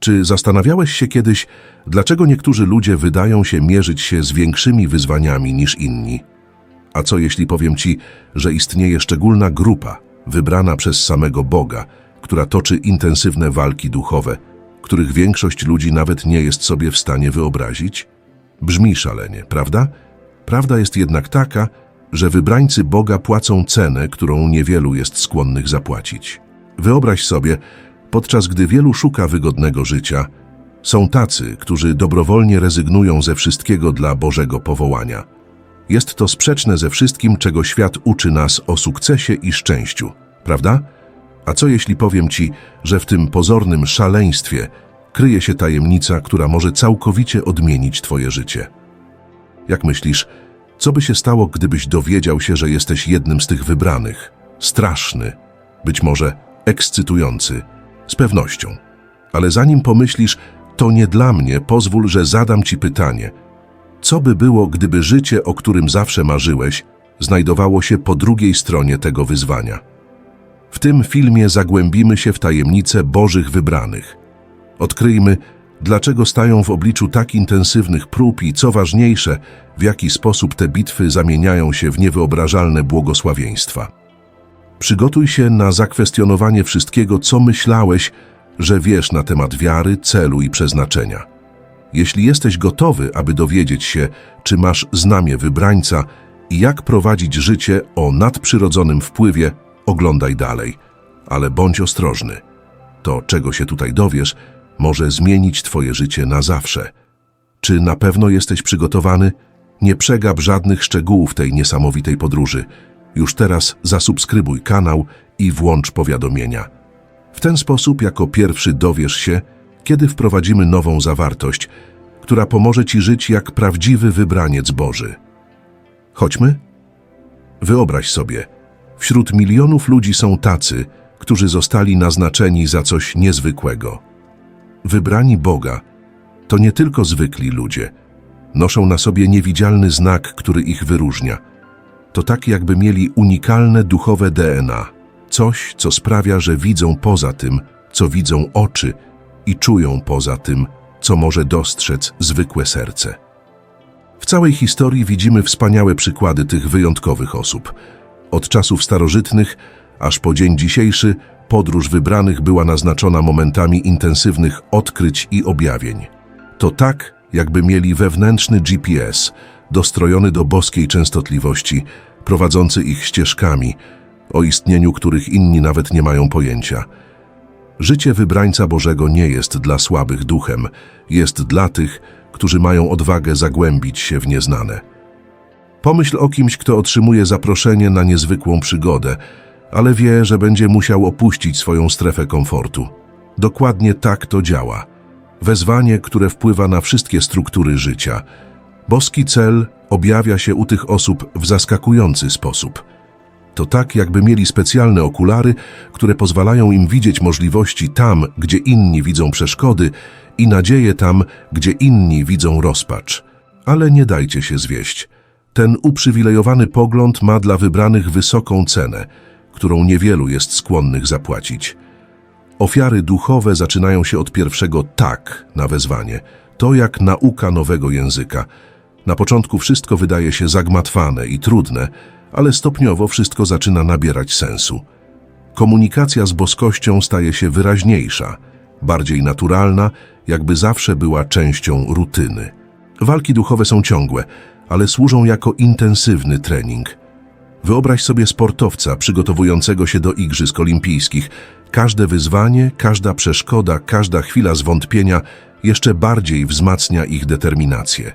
Czy zastanawiałeś się kiedyś, dlaczego niektórzy ludzie wydają się mierzyć się z większymi wyzwaniami niż inni? A co jeśli powiem ci, że istnieje szczególna grupa, wybrana przez samego Boga, która toczy intensywne walki duchowe, których większość ludzi nawet nie jest sobie w stanie wyobrazić? Brzmi szalenie, prawda? Prawda jest jednak taka, że wybrańcy Boga płacą cenę, którą niewielu jest skłonnych zapłacić. Wyobraź sobie, podczas gdy wielu szuka wygodnego życia, są tacy, którzy dobrowolnie rezygnują ze wszystkiego dla Bożego powołania. Jest to sprzeczne ze wszystkim, czego świat uczy nas o sukcesie i szczęściu, prawda? A co jeśli powiem ci, że w tym pozornym szaleństwie kryje się tajemnica, która może całkowicie odmienić twoje życie? Jak myślisz, co by się stało, gdybyś dowiedział się, że jesteś jednym z tych wybranych? Straszny, być może ekscytujący, z pewnością. Ale zanim pomyślisz, to nie dla mnie, pozwól, że zadam ci pytanie. Co by było, gdyby życie, o którym zawsze marzyłeś, znajdowało się po drugiej stronie tego wyzwania? W tym filmie zagłębimy się w tajemnice Bożych wybranych. Odkryjmy, dlaczego stają w obliczu tak intensywnych prób i, co ważniejsze, w jaki sposób te bitwy zamieniają się w niewyobrażalne błogosławieństwa. Przygotuj się na zakwestionowanie wszystkiego, co myślałeś, że wiesz na temat wiary, celu i przeznaczenia. Jeśli jesteś gotowy, aby dowiedzieć się, czy masz znamie wybrańca i jak prowadzić życie o nadprzyrodzonym wpływie, oglądaj dalej. Ale bądź ostrożny. To, czego się tutaj dowiesz, może zmienić Twoje życie na zawsze. Czy na pewno jesteś przygotowany? Nie przegap żadnych szczegółów tej niesamowitej podróży. Już teraz zasubskrybuj kanał i włącz powiadomienia. W ten sposób jako pierwszy dowiesz się, kiedy wprowadzimy nową zawartość, która pomoże Ci żyć jak prawdziwy wybraniec Boży. Chodźmy? Wyobraź sobie, wśród milionów ludzi są tacy, którzy zostali naznaczeni za coś niezwykłego. Wybrani Boga to nie tylko zwykli ludzie. Noszą na sobie niewidzialny znak, który ich wyróżnia. To tak, jakby mieli unikalne duchowe DNA. Coś, co sprawia, że widzą poza tym, co widzą oczy i czują poza tym, co może dostrzec zwykłe serce. W całej historii widzimy wspaniałe przykłady tych wyjątkowych osób. Od czasów starożytnych aż po dzień dzisiejszy podróż wybranych była naznaczona momentami intensywnych odkryć i objawień. To tak, jakby mieli wewnętrzny GPS, dostrojony do boskiej częstotliwości, prowadzący ich ścieżkami, o istnieniu których inni nawet nie mają pojęcia. Życie wybrańca Bożego nie jest dla słabych duchem, jest dla tych, którzy mają odwagę zagłębić się w nieznane. Pomyśl o kimś, kto otrzymuje zaproszenie na niezwykłą przygodę, ale wie, że będzie musiał opuścić swoją strefę komfortu. Dokładnie tak to działa. Wezwanie, które wpływa na wszystkie struktury życia. Boski cel objawia się u tych osób w zaskakujący sposób. To tak, jakby mieli specjalne okulary, które pozwalają im widzieć możliwości tam, gdzie inni widzą przeszkody i nadzieję tam, gdzie inni widzą rozpacz. Ale nie dajcie się zwieść. Ten uprzywilejowany pogląd ma dla wybranych wysoką cenę, którą niewielu jest skłonnych zapłacić. Ofiary duchowe zaczynają się od pierwszego tak na wezwanie. To jak nauka nowego języka. Na początku wszystko wydaje się zagmatwane i trudne, ale stopniowo wszystko zaczyna nabierać sensu. Komunikacja z boskością staje się wyraźniejsza, bardziej naturalna, jakby zawsze była częścią rutyny. Walki duchowe są ciągłe, ale służą jako intensywny trening. Wyobraź sobie sportowca przygotowującego się do Igrzysk Olimpijskich. Każde wyzwanie, każda przeszkoda, każda chwila zwątpienia jeszcze bardziej wzmacnia ich determinację.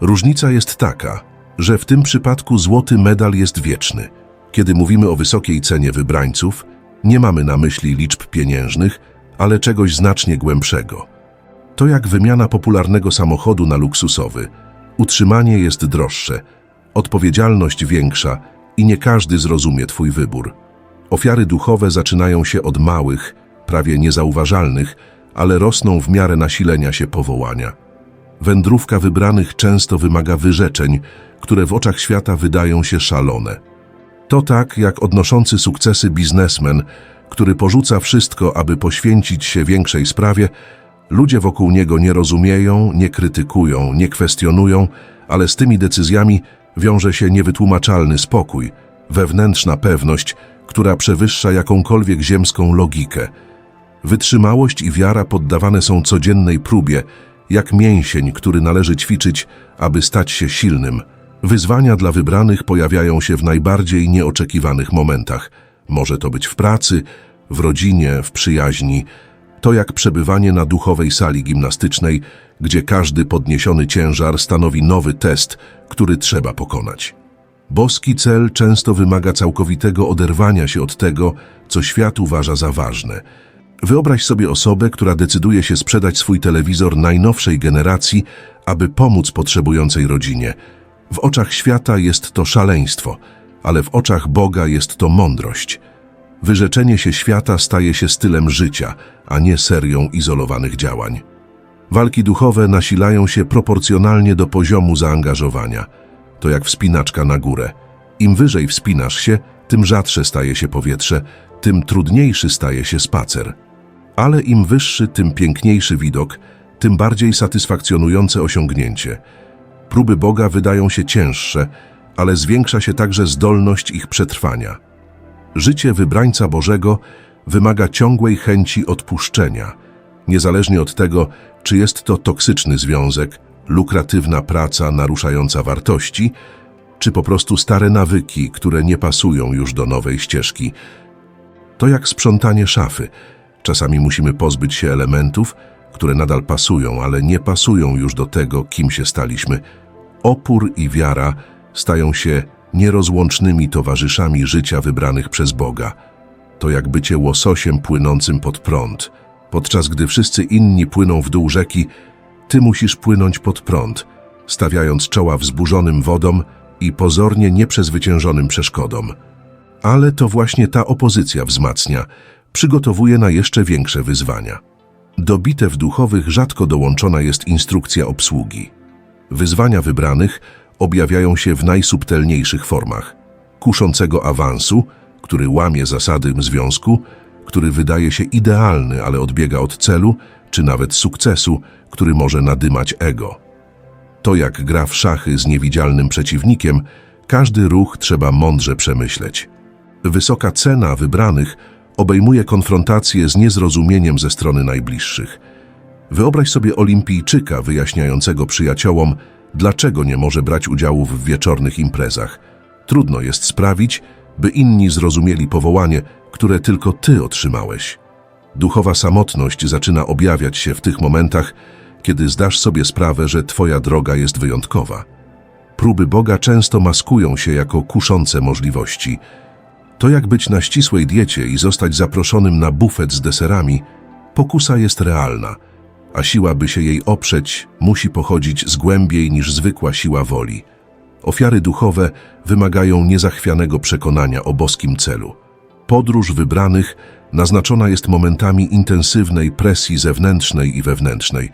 Różnica jest taka, że w tym przypadku złoty medal jest wieczny. Kiedy mówimy o wysokiej cenie wybrańców, nie mamy na myśli liczb pieniężnych, ale czegoś znacznie głębszego. To jak wymiana popularnego samochodu na luksusowy. Utrzymanie jest droższe, odpowiedzialność większa i nie każdy zrozumie Twój wybór. Ofiary duchowe zaczynają się od małych, prawie niezauważalnych, ale rosną w miarę nasilenia się powołania. Wędrówka wybranych często wymaga wyrzeczeń, które w oczach świata wydają się szalone. To tak jak odnoszący sukcesy biznesmen, który porzuca wszystko, aby poświęcić się większej sprawie, Ludzie wokół niego nie rozumieją, nie krytykują, nie kwestionują, ale z tymi decyzjami wiąże się niewytłumaczalny spokój, wewnętrzna pewność, która przewyższa jakąkolwiek ziemską logikę. Wytrzymałość i wiara poddawane są codziennej próbie, jak mięsień, który należy ćwiczyć, aby stać się silnym. Wyzwania dla wybranych pojawiają się w najbardziej nieoczekiwanych momentach. Może to być w pracy, w rodzinie, w przyjaźni. To jak przebywanie na duchowej sali gimnastycznej, gdzie każdy podniesiony ciężar stanowi nowy test, który trzeba pokonać. Boski cel często wymaga całkowitego oderwania się od tego, co świat uważa za ważne. Wyobraź sobie osobę, która decyduje się sprzedać swój telewizor najnowszej generacji, aby pomóc potrzebującej rodzinie. W oczach świata jest to szaleństwo, ale w oczach Boga jest to mądrość. Wyrzeczenie się świata staje się stylem życia, a nie serią izolowanych działań. Walki duchowe nasilają się proporcjonalnie do poziomu zaangażowania. To jak wspinaczka na górę. Im wyżej wspinasz się, tym rzadsze staje się powietrze, tym trudniejszy staje się spacer. Ale im wyższy, tym piękniejszy widok, tym bardziej satysfakcjonujące osiągnięcie. Próby Boga wydają się cięższe, ale zwiększa się także zdolność ich przetrwania. Życie wybrańca Bożego wymaga ciągłej chęci odpuszczenia, niezależnie od tego, czy jest to toksyczny związek, lukratywna praca naruszająca wartości, czy po prostu stare nawyki, które nie pasują już do nowej ścieżki. To jak sprzątanie szafy. Czasami musimy pozbyć się elementów, które nadal pasują, ale nie pasują już do tego, kim się staliśmy. Opór i wiara stają się nierozłącznymi towarzyszami życia wybranych przez Boga. To jak bycie łososiem płynącym pod prąd. Podczas gdy wszyscy inni płyną w dół rzeki, ty musisz płynąć pod prąd, stawiając czoła wzburzonym wodom i pozornie nieprzezwyciężonym przeszkodom. Ale to właśnie ta opozycja wzmacnia, przygotowuje na jeszcze większe wyzwania. Do bitew duchowych rzadko dołączona jest instrukcja obsługi. Wyzwania wybranych objawiają się w najsubtelniejszych formach. Kuszącego awansu, który łamie zasady związku, który wydaje się idealny, ale odbiega od celu, czy nawet sukcesu, który może nadymać ego. To jak gra w szachy z niewidzialnym przeciwnikiem, każdy ruch trzeba mądrze przemyśleć. Wysoka cena wybranych obejmuje konfrontację z niezrozumieniem ze strony najbliższych. Wyobraź sobie olimpijczyka wyjaśniającego przyjaciołom, dlaczego nie może brać udziału w wieczornych imprezach. Trudno jest sprawić, by inni zrozumieli powołanie, które tylko ty otrzymałeś. Duchowa samotność zaczyna objawiać się w tych momentach, kiedy zdasz sobie sprawę, że twoja droga jest wyjątkowa. Próby Boga często maskują się jako kuszące możliwości. To jak być na ścisłej diecie i zostać zaproszonym na bufet z deserami, pokusa jest realna, a siła, by się jej oprzeć, musi pochodzić z głębiej niż zwykła siła woli. Ofiary duchowe wymagają niezachwianego przekonania o boskim celu. Podróż wybranych naznaczona jest momentami intensywnej presji zewnętrznej i wewnętrznej,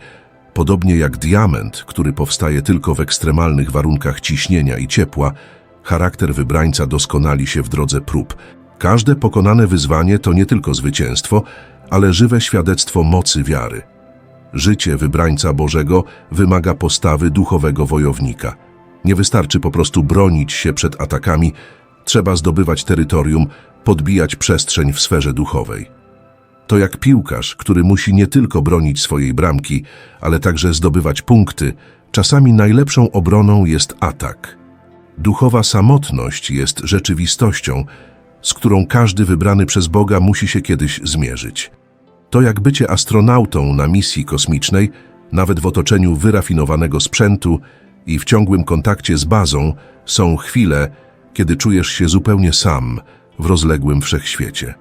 podobnie jak diament, który powstaje tylko w ekstremalnych warunkach ciśnienia i ciepła, charakter wybrańca doskonali się w drodze prób. Każde pokonane wyzwanie to nie tylko zwycięstwo, ale żywe świadectwo mocy wiary. Życie wybrańca Bożego wymaga postawy duchowego wojownika. Nie wystarczy po prostu bronić się przed atakami, trzeba zdobywać terytorium, podbijać przestrzeń w sferze duchowej. To jak piłkarz, który musi nie tylko bronić swojej bramki, ale także zdobywać punkty, czasami najlepszą obroną jest atak. Duchowa samotność jest rzeczywistością, z którą każdy wybrany przez Boga musi się kiedyś zmierzyć. To jak bycie astronautą na misji kosmicznej, nawet w otoczeniu wyrafinowanego sprzętu i w ciągłym kontakcie z bazą, są chwile, kiedy czujesz się zupełnie sam w rozległym wszechświecie.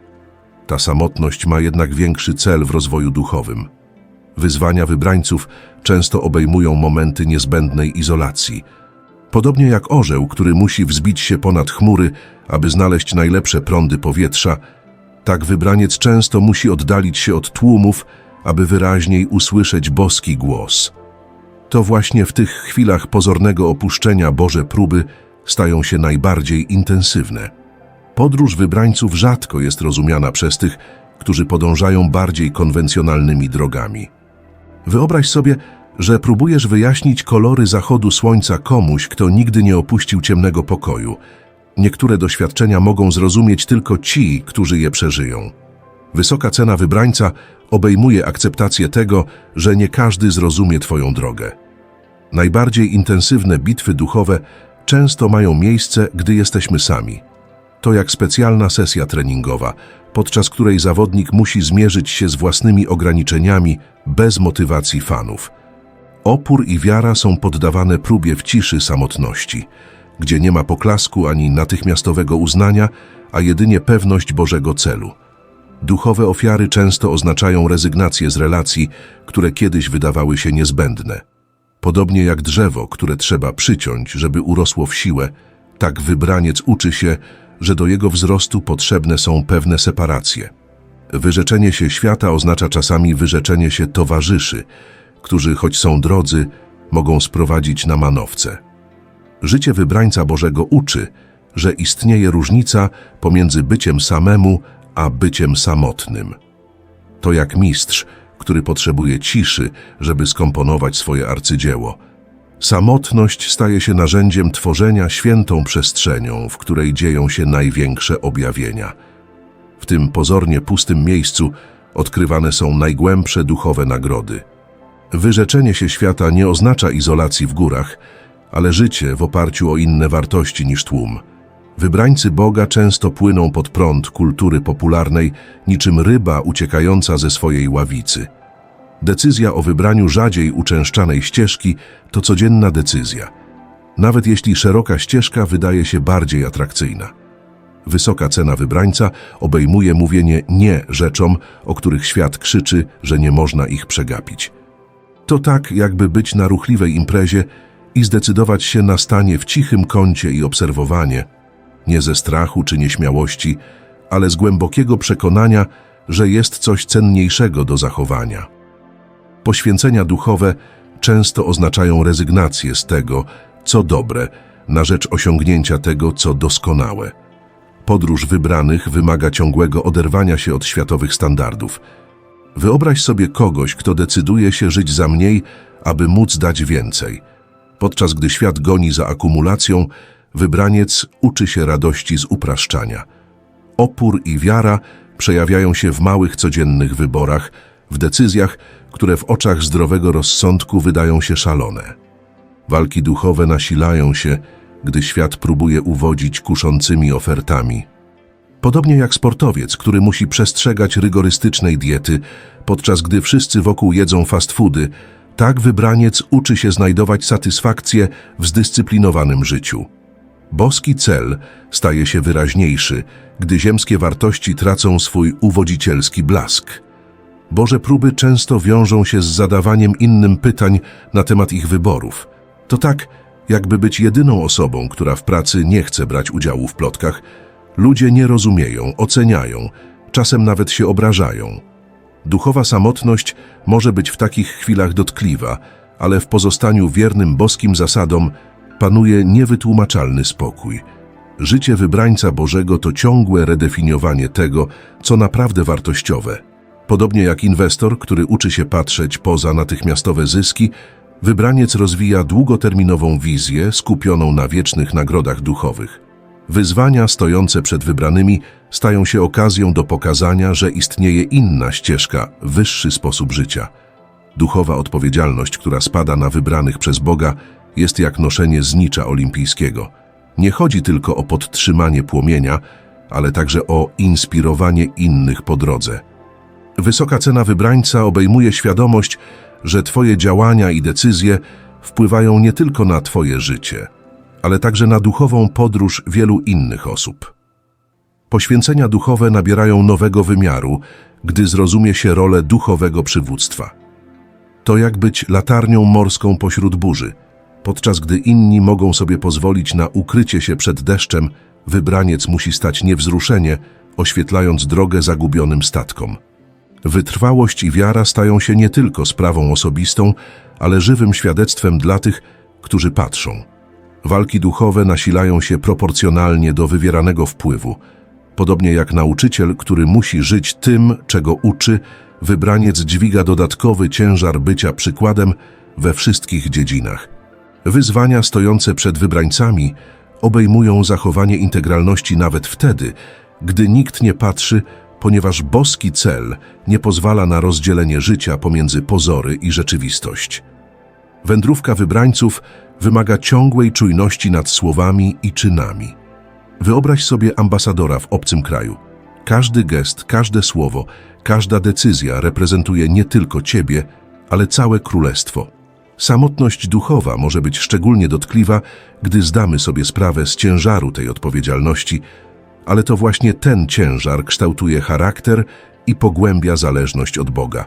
Ta samotność ma jednak większy cel w rozwoju duchowym. Wyzwania wybrańców często obejmują momenty niezbędnej izolacji. Podobnie jak orzeł, który musi wzbić się ponad chmury, aby znaleźć najlepsze prądy powietrza, tak wybraniec często musi oddalić się od tłumów, aby wyraźniej usłyszeć boski głos. To właśnie w tych chwilach pozornego opuszczenia Boże próby stają się najbardziej intensywne. Podróż wybrańców rzadko jest rozumiana przez tych, którzy podążają bardziej konwencjonalnymi drogami. Wyobraź sobie, że próbujesz wyjaśnić kolory zachodu słońca komuś, kto nigdy nie opuścił ciemnego pokoju. Niektóre doświadczenia mogą zrozumieć tylko ci, którzy je przeżyją. Wysoka cena wybrańca obejmuje akceptację tego, że nie każdy zrozumie Twoją drogę. Najbardziej intensywne bitwy duchowe często mają miejsce, gdy jesteśmy sami. To jak specjalna sesja treningowa, podczas której zawodnik musi zmierzyć się z własnymi ograniczeniami bez motywacji fanów. Opór i wiara są poddawane próbie w ciszy samotności, gdzie nie ma poklasku ani natychmiastowego uznania, a jedynie pewność Bożego celu. Duchowe ofiary często oznaczają rezygnację z relacji, które kiedyś wydawały się niezbędne. Podobnie jak drzewo, które trzeba przyciąć, żeby urosło w siłę, tak wybraniec uczy się, że do jego wzrostu potrzebne są pewne separacje. Wyrzeczenie się świata oznacza czasami wyrzeczenie się towarzyszy, którzy, choć są drodzy, mogą sprowadzić na manowce. Życie wybrańca Bożego uczy, że istnieje różnica pomiędzy byciem samemu a byciem samotnym. To jak mistrz, który potrzebuje ciszy, żeby skomponować swoje arcydzieło. Samotność staje się narzędziem tworzenia świętą przestrzenią, w której dzieją się największe objawienia. W tym pozornie pustym miejscu odkrywane są najgłębsze duchowe nagrody. Wyrzeczenie się świata nie oznacza izolacji w górach, ale życie w oparciu o inne wartości niż tłum. Wybrańcy Boga często płyną pod prąd kultury popularnej, niczym ryba uciekająca ze swojej ławicy. Decyzja o wybraniu rzadziej uczęszczanej ścieżki to codzienna decyzja, nawet jeśli szeroka ścieżka wydaje się bardziej atrakcyjna. Wysoka cena wybrańca obejmuje mówienie nie rzeczom, o których świat krzyczy, że nie można ich przegapić. To tak, jakby być na ruchliwej imprezie i zdecydować się na stanie w cichym kącie i obserwowanie, nie ze strachu czy nieśmiałości, ale z głębokiego przekonania, że jest coś cenniejszego do zachowania. Poświęcenia duchowe często oznaczają rezygnację z tego, co dobre, na rzecz osiągnięcia tego, co doskonałe. Podróż wybranych wymaga ciągłego oderwania się od światowych standardów. Wyobraź sobie kogoś, kto decyduje się żyć za mniej, aby móc dać więcej. Podczas gdy świat goni za akumulacją, wybraniec uczy się radości z upraszczania. Opór i wiara przejawiają się w małych codziennych wyborach, w decyzjach, które w oczach zdrowego rozsądku wydają się szalone. Walki duchowe nasilają się, gdy świat próbuje uwodzić kuszącymi ofertami. Podobnie jak sportowiec, który musi przestrzegać rygorystycznej diety, podczas gdy wszyscy wokół jedzą fast foody, tak wybraniec uczy się znajdować satysfakcję w zdyscyplinowanym życiu. Boski cel staje się wyraźniejszy, gdy ziemskie wartości tracą swój uwodzicielski blask. Boże próby często wiążą się z zadawaniem innym pytań na temat ich wyborów. To tak, jakby być jedyną osobą, która w pracy nie chce brać udziału w plotkach. Ludzie nie rozumieją, oceniają, czasem nawet się obrażają. Duchowa samotność może być w takich chwilach dotkliwa, ale w pozostaniu wiernym boskim zasadom panuje niewytłumaczalny spokój. Życie wybrańca Bożego to ciągłe redefiniowanie tego, co naprawdę wartościowe. Podobnie jak inwestor, który uczy się patrzeć poza natychmiastowe zyski, wybraniec rozwija długoterminową wizję skupioną na wiecznych nagrodach duchowych. Wyzwania stojące przed wybranymi stają się okazją do pokazania, że istnieje inna ścieżka, wyższy sposób życia. Duchowa odpowiedzialność, która spada na wybranych przez Boga, jest jak noszenie znicza olimpijskiego. Nie chodzi tylko o podtrzymanie płomienia, ale także o inspirowanie innych po drodze. Wysoka cena wybrańca obejmuje świadomość, że Twoje działania i decyzje wpływają nie tylko na Twoje życie, ale także na duchową podróż wielu innych osób. Poświęcenia duchowe nabierają nowego wymiaru, gdy zrozumie się rolę duchowego przywództwa. To jak być latarnią morską pośród burzy. Podczas gdy inni mogą sobie pozwolić na ukrycie się przed deszczem, wybraniec musi stać niewzruszenie, oświetlając drogę zagubionym statkom. Wytrwałość i wiara stają się nie tylko sprawą osobistą, ale żywym świadectwem dla tych, którzy patrzą. Walki duchowe nasilają się proporcjonalnie do wywieranego wpływu. Podobnie jak nauczyciel, który musi żyć tym, czego uczy, wybraniec dźwiga dodatkowy ciężar bycia przykładem we wszystkich dziedzinach. Wyzwania stojące przed wybrańcami obejmują zachowanie integralności nawet wtedy, gdy nikt nie patrzy, ponieważ boski cel nie pozwala na rozdzielenie życia pomiędzy pozory i rzeczywistość. Wędrówka wybrańców wymaga ciągłej czujności nad słowami i czynami. Wyobraź sobie ambasadora w obcym kraju. Każdy gest, każde słowo, każda decyzja reprezentuje nie tylko ciebie, ale całe królestwo. Samotność duchowa może być szczególnie dotkliwa, gdy zdamy sobie sprawę z ciężaru tej odpowiedzialności, ale to właśnie ten ciężar kształtuje charakter i pogłębia zależność od Boga.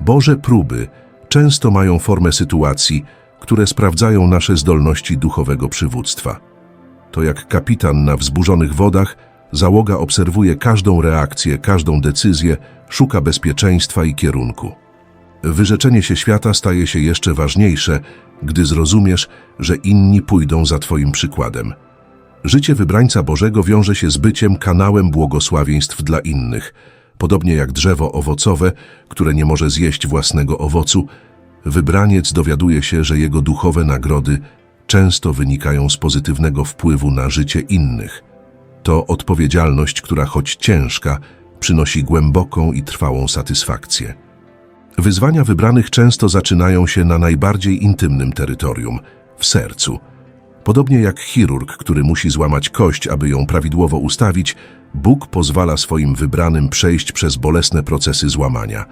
Boże próby często mają formę sytuacji, które sprawdzają nasze zdolności duchowego przywództwa. To jak kapitan na wzburzonych wodach, załoga obserwuje każdą reakcję, każdą decyzję, szuka bezpieczeństwa i kierunku. Wyrzeczenie się świata staje się jeszcze ważniejsze, gdy zrozumiesz, że inni pójdą za Twoim przykładem. Życie wybrańca Bożego wiąże się z byciem kanałem błogosławieństw dla innych. Podobnie jak drzewo owocowe, które nie może zjeść własnego owocu, wybraniec dowiaduje się, że jego duchowe nagrody często wynikają z pozytywnego wpływu na życie innych. To odpowiedzialność, która choć ciężka, przynosi głęboką i trwałą satysfakcję. Wyzwania wybranych często zaczynają się na najbardziej intymnym terytorium w sercu. Podobnie jak chirurg, który musi złamać kość, aby ją prawidłowo ustawić, Bóg pozwala swoim wybranym przejść przez bolesne procesy złamania.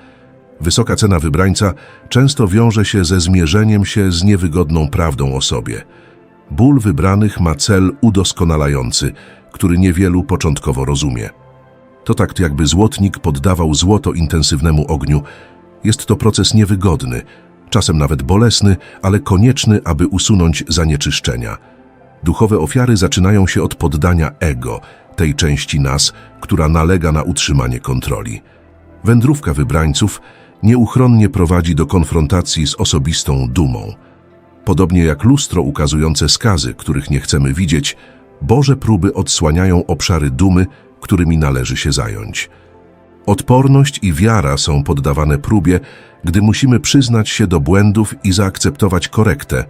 Wysoka cena wybrańca często wiąże się ze zmierzeniem się z niewygodną prawdą o sobie. Ból wybranych ma cel udoskonalający, który niewielu początkowo rozumie. To tak jakby złotnik poddawał złoto intensywnemu ogniu. Jest to proces niewygodny, czasem nawet bolesny, ale konieczny, aby usunąć zanieczyszczenia. Duchowe ofiary zaczynają się od poddania ego, tej części nas, która nalega na utrzymanie kontroli. Wędrówka wybrańców nieuchronnie prowadzi do konfrontacji z osobistą dumą. Podobnie jak lustro ukazujące skazy, których nie chcemy widzieć, Boże próby odsłaniają obszary dumy, którymi należy się zająć. Odporność i wiara są poddawane próbie, gdy musimy przyznać się do błędów i zaakceptować korektę,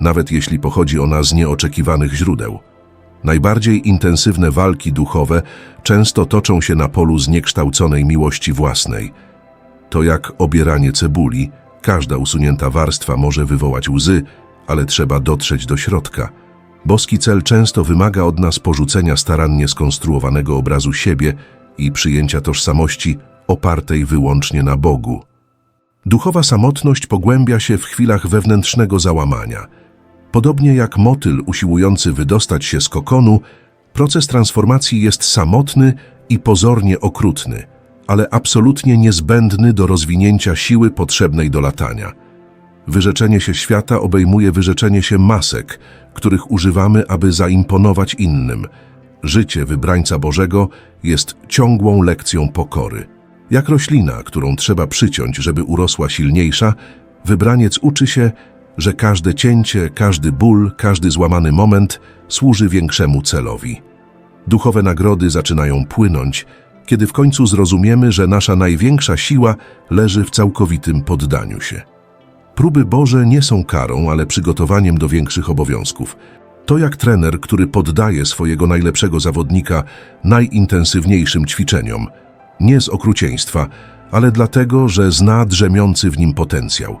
nawet jeśli pochodzi ona z nieoczekiwanych źródeł. Najbardziej intensywne walki duchowe często toczą się na polu zniekształconej miłości własnej. To jak obieranie cebuli, każda usunięta warstwa może wywołać łzy, ale trzeba dotrzeć do środka. Boski cel często wymaga od nas porzucenia starannie skonstruowanego obrazu siebie i przyjęcia tożsamości opartej wyłącznie na Bogu. Duchowa samotność pogłębia się w chwilach wewnętrznego załamania. Podobnie jak motyl usiłujący wydostać się z kokonu, proces transformacji jest samotny i pozornie okrutny, ale absolutnie niezbędny do rozwinięcia siły potrzebnej do latania. Wyrzeczenie się świata obejmuje wyrzeczenie się masek, których używamy, aby zaimponować innym. Życie wybrańca Bożego jest ciągłą lekcją pokory. Jak roślina, którą trzeba przyciąć, żeby urosła silniejsza, wybraniec uczy się, że każde cięcie, każdy ból, każdy złamany moment służy większemu celowi. Duchowe nagrody zaczynają płynąć, kiedy w końcu zrozumiemy, że nasza największa siła leży w całkowitym poddaniu się. Próby Boże nie są karą, ale przygotowaniem do większych obowiązków. To jak trener, który poddaje swojego najlepszego zawodnika najintensywniejszym ćwiczeniom, nie z okrucieństwa, ale dlatego, że zna drzemiący w nim potencjał.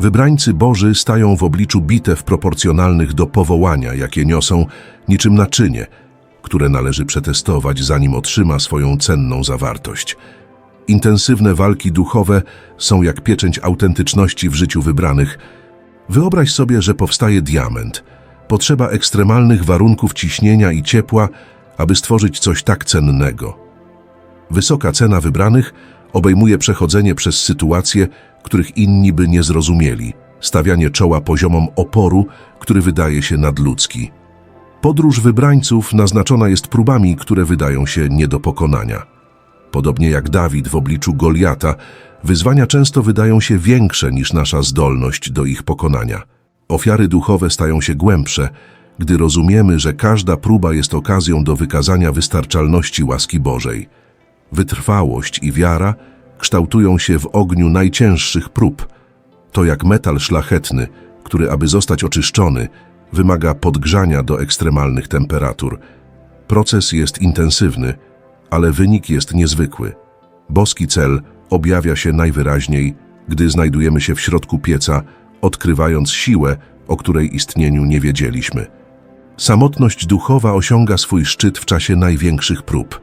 Wybrańcy Boży stają w obliczu bitew proporcjonalnych do powołania, jakie niosą, niczym naczynie, które należy przetestować, zanim otrzyma swoją cenną zawartość. Intensywne walki duchowe są jak pieczęć autentyczności w życiu wybranych. Wyobraź sobie, że powstaje diament. Potrzeba ekstremalnych warunków ciśnienia i ciepła, aby stworzyć coś tak cennego. Wysoka cena wybranych obejmuje przechodzenie przez sytuacje, których inni by nie zrozumieli, stawianie czoła poziomom oporu, który wydaje się nadludzki. Podróż wybrańców naznaczona jest próbami, które wydają się nie do pokonania. Podobnie jak Dawid w obliczu Goliata, wyzwania często wydają się większe niż nasza zdolność do ich pokonania. Ofiary duchowe stają się głębsze, gdy rozumiemy, że każda próba jest okazją do wykazania wystarczalności łaski Bożej. Wytrwałość i wiara kształtują się w ogniu najcięższych prób. To jak metal szlachetny, który, aby zostać oczyszczony, wymaga podgrzania do ekstremalnych temperatur. Proces jest intensywny, ale wynik jest niezwykły. Boski cel objawia się najwyraźniej, gdy znajdujemy się w środku pieca, odkrywając siłę, o której istnieniu nie wiedzieliśmy. Samotność duchowa osiąga swój szczyt w czasie największych prób.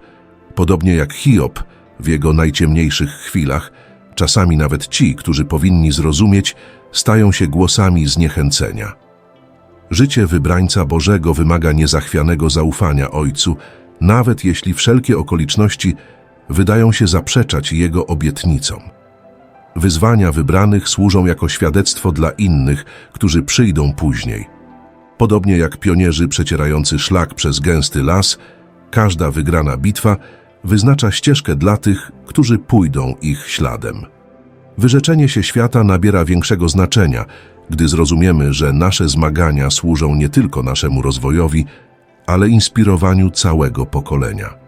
Podobnie jak Hiob w jego najciemniejszych chwilach, czasami nawet ci, którzy powinni zrozumieć, stają się głosami zniechęcenia. Życie wybrańca Bożego wymaga niezachwianego zaufania Ojcu, nawet jeśli wszelkie okoliczności wydają się zaprzeczać Jego obietnicom. Wyzwania wybranych służą jako świadectwo dla innych, którzy przyjdą później. Podobnie jak pionierzy przecierający szlak przez gęsty las, każda wygrana bitwa wyznacza ścieżkę dla tych, którzy pójdą ich śladem. Wyrzeczenie się świata nabiera większego znaczenia, gdy zrozumiemy, że nasze zmagania służą nie tylko naszemu rozwojowi, ale inspirowaniu całego pokolenia.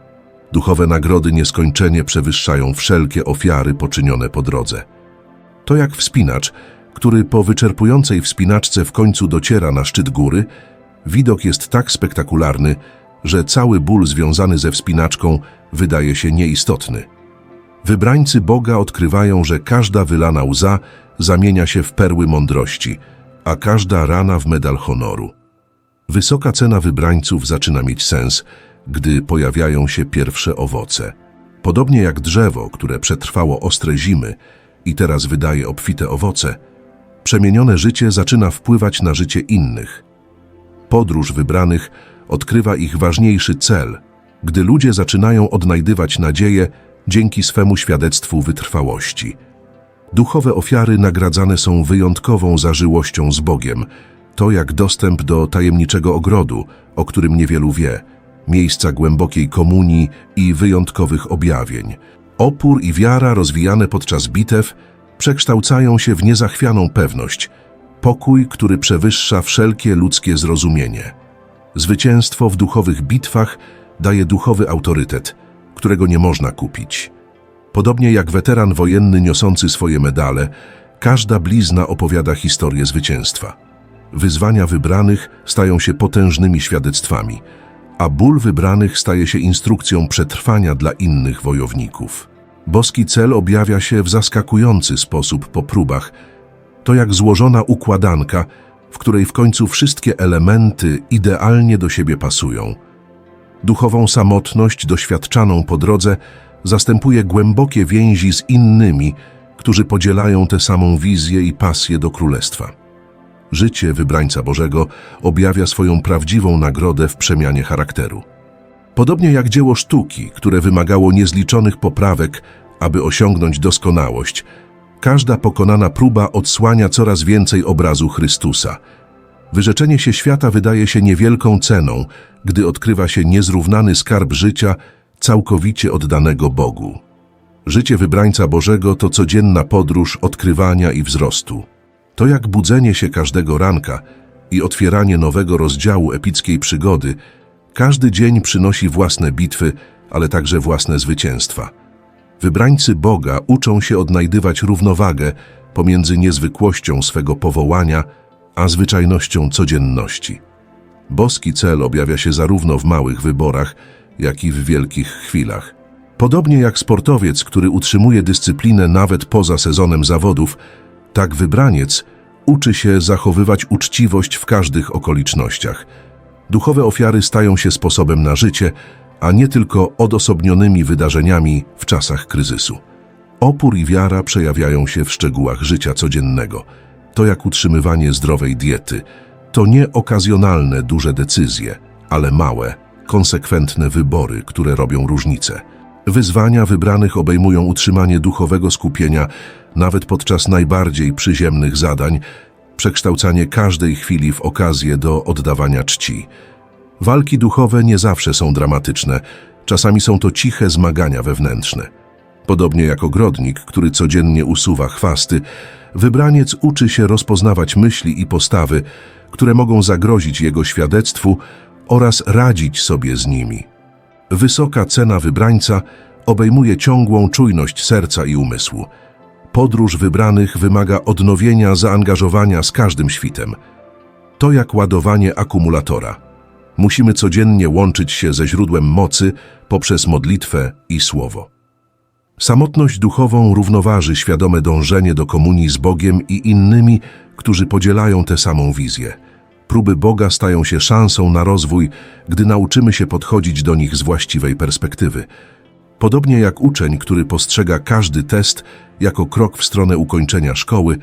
Duchowe nagrody nieskończenie przewyższają wszelkie ofiary poczynione po drodze. To jak wspinacz, który po wyczerpującej wspinaczce w końcu dociera na szczyt góry, widok jest tak spektakularny, że cały ból związany ze wspinaczką wydaje się nieistotny. Wybrańcy Boga odkrywają, że każda wylana łza zamienia się w perły mądrości, a każda rana w medal honoru. Wysoka cena wybrańców zaczyna mieć sens, gdy pojawiają się pierwsze owoce. Podobnie jak drzewo, które przetrwało ostre zimy i teraz wydaje obfite owoce, przemienione życie zaczyna wpływać na życie innych. Podróż wybranych odkrywa ich ważniejszy cel, gdy ludzie zaczynają odnajdywać nadzieję dzięki swemu świadectwu wytrwałości. Duchowe ofiary nagradzane są wyjątkową zażyłością z Bogiem, to jak dostęp do tajemniczego ogrodu, o którym niewielu wie, miejsca głębokiej komunii i wyjątkowych objawień. Opór i wiara rozwijane podczas bitew przekształcają się w niezachwianą pewność, pokój, który przewyższa wszelkie ludzkie zrozumienie. Zwycięstwo w duchowych bitwach daje duchowy autorytet, którego nie można kupić. Podobnie jak weteran wojenny niosący swoje medale, każda blizna opowiada historię zwycięstwa. Wyzwania wybranych stają się potężnymi świadectwami, a ból wybranych staje się instrukcją przetrwania dla innych wojowników. Boski cel objawia się w zaskakujący sposób po próbach. To jak złożona układanka, w której w końcu wszystkie elementy idealnie do siebie pasują. Duchową samotność doświadczaną po drodze zastępuje głębokie więzi z innymi, którzy podzielają tę samą wizję i pasję do królestwa. Życie wybrańca Bożego objawia swoją prawdziwą nagrodę w przemianie charakteru. Podobnie jak dzieło sztuki, które wymagało niezliczonych poprawek, aby osiągnąć doskonałość, każda pokonana próba odsłania coraz więcej obrazu Chrystusa. Wyrzeczenie się świata wydaje się niewielką ceną, gdy odkrywa się niezrównany skarb życia całkowicie oddanego Bogu. Życie wybrańca Bożego to codzienna podróż odkrywania i wzrostu. To jak budzenie się każdego ranka i otwieranie nowego rozdziału epickiej przygody, każdy dzień przynosi własne bitwy, ale także własne zwycięstwa. Wybrańcy Boga uczą się odnajdywać równowagę pomiędzy niezwykłością swego powołania a zwyczajnością codzienności. Boski cel objawia się zarówno w małych wyborach, jak i w wielkich chwilach. Podobnie jak sportowiec, który utrzymuje dyscyplinę nawet poza sezonem zawodów, tak wybraniec uczy się zachowywać uczciwość w każdych okolicznościach. Duchowe ofiary stają się sposobem na życie, a nie tylko odosobnionymi wydarzeniami w czasach kryzysu. Opór i wiara przejawiają się w szczegółach życia codziennego. To jak utrzymywanie zdrowej diety. To nie okazjonalne duże decyzje, ale małe, konsekwentne wybory, które robią różnicę. Wyzwania wybranych obejmują utrzymanie duchowego skupienia nawet podczas najbardziej przyziemnych zadań, przekształcanie każdej chwili w okazję do oddawania czci. Walki duchowe nie zawsze są dramatyczne, czasami są to ciche zmagania wewnętrzne. Podobnie jak ogrodnik, który codziennie usuwa chwasty, wybraniec uczy się rozpoznawać myśli i postawy, które mogą zagrozić jego świadectwu oraz radzić sobie z nimi. Wysoka cena wybrańca obejmuje ciągłą czujność serca i umysłu. Podróż wybranych wymaga odnowienia zaangażowania z każdym świtem. To jak ładowanie akumulatora. Musimy codziennie łączyć się ze źródłem mocy poprzez modlitwę i słowo. Samotność duchową równoważy świadome dążenie do komunii z Bogiem i innymi, którzy podzielają tę samą wizję. Próby Boga stają się szansą na rozwój, gdy nauczymy się podchodzić do nich z właściwej perspektywy. Podobnie jak uczeń, który postrzega każdy test jako krok w stronę ukończenia szkoły,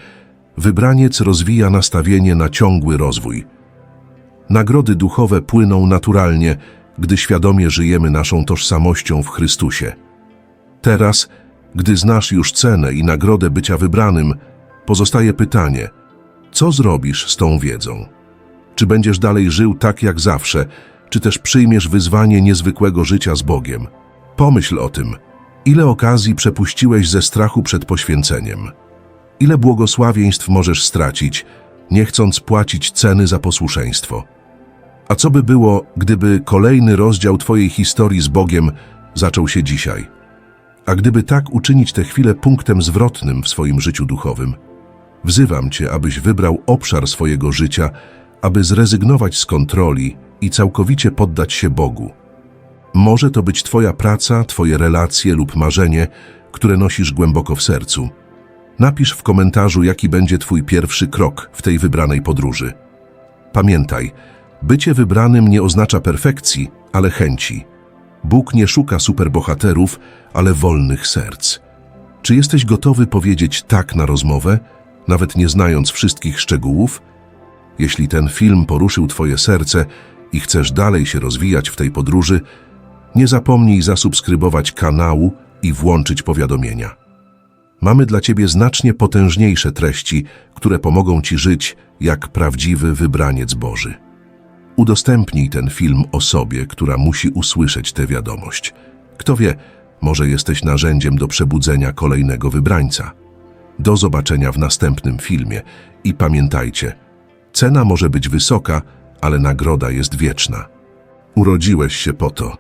wybraniec rozwija nastawienie na ciągły rozwój. Nagrody duchowe płyną naturalnie, gdy świadomie żyjemy naszą tożsamością w Chrystusie. Teraz, gdy znasz już cenę i nagrodę bycia wybranym, pozostaje pytanie: co zrobisz z tą wiedzą? Czy będziesz dalej żył tak jak zawsze, czy też przyjmiesz wyzwanie niezwykłego życia z Bogiem? Pomyśl o tym. Ile okazji przepuściłeś ze strachu przed poświęceniem? Ile błogosławieństw możesz stracić, nie chcąc płacić ceny za posłuszeństwo? A co by było, gdyby kolejny rozdział Twojej historii z Bogiem zaczął się dzisiaj? A gdyby tak uczynić tę chwilę punktem zwrotnym w swoim życiu duchowym? Wzywam Cię, abyś wybrał obszar swojego życia, aby zrezygnować z kontroli i całkowicie poddać się Bogu. Może to być Twoja praca, Twoje relacje lub marzenie, które nosisz głęboko w sercu. Napisz w komentarzu, jaki będzie Twój pierwszy krok w tej wybranej podróży. Pamiętaj, bycie wybranym nie oznacza perfekcji, ale chęci. Bóg nie szuka superbohaterów, ale wolnych serc. Czy jesteś gotowy powiedzieć tak na rozmowę, nawet nie znając wszystkich szczegółów? Jeśli ten film poruszył Twoje serce i chcesz dalej się rozwijać w tej podróży, nie zapomnij zasubskrybować kanału i włączyć powiadomienia. Mamy dla Ciebie znacznie potężniejsze treści, które pomogą Ci żyć jak prawdziwy wybraniec Boży. Udostępnij ten film osobie, która musi usłyszeć tę wiadomość. Kto wie, może jesteś narzędziem do przebudzenia kolejnego wybrańca. Do zobaczenia w następnym filmie i pamiętajcie, cena może być wysoka, ale nagroda jest wieczna. Urodziłeś się po to,